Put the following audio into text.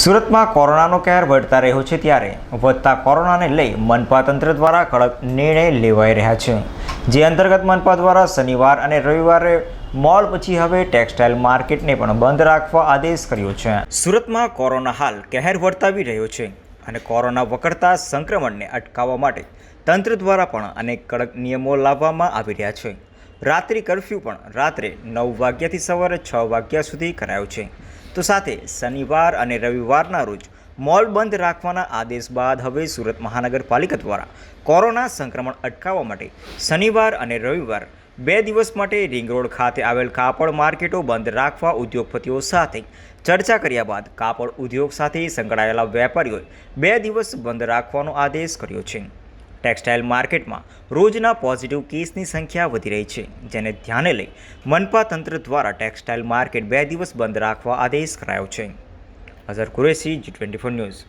સુરતમાં કોરોનાનો કહેર વધતા રહ્યો છે ત્યારે. વધતા કોરોનાને લઈ મનપા તંત્ર દ્વારા કડક નિર્ણય લેવાઈ રહ્યા છે. જે અંતર્ગત મનપા દ્વારા શનિવાર અને રવિવારે મોલ પછી હવે ટેક્સટાઇલ માર્કેટને પણ બંધ રાખવા આદેશ કર્યો છે. સુરતમાં કોરોના હાલ કહેર વર્તાવી રહ્યો છે અને કોરોના વકરતા સંક્રમણને અટકાવવા માટે તંત્ર દ્વારા પણ અનેક કડક નિયમો લાવવામાં આવી રહ્યા છે. રાત્રિ કર્ફ્યુ પણ રાત્રે નવ વાગ્યાથી સવારે છ વાગ્યા સુધી કરાયો છે. તો સાથે શનિવાર અને રવિવારના રોજ મોલ બંધ રાખવાના આદેશ બાદ હવે સુરત મહાનગરપાલિકા દ્વારા કોરોના સંક્રમણ અટકાવવા માટે શનિવાર અને રવિવાર બે દિવસ માટે રિંગ રોડ ખાતે આવેલ કાપડ માર્કેટો બંધ રાખવા ઉદ્યોગપતિઓ સાથે ચર્ચા કર્યા બાદ કાપડ ઉદ્યોગ સાથે સંકળાયેલા વેપારીઓએ બે દિવસ બંધ રાખવાનો આદેશ કર્યો છે. ટેક્સટાઇલ માર્કેટમાં રોજના પોઝિટિવ કેસની સંખ્યા વધી રહી છે, જેને ધ્યાને લઈ મનપા તંત્ર દ્વારા ટેક્સટાઇલ માર્કેટ બે દિવસ બંધ રાખવા આદેશ કરાયો છે. Azhar Qureshi ji twenty four news.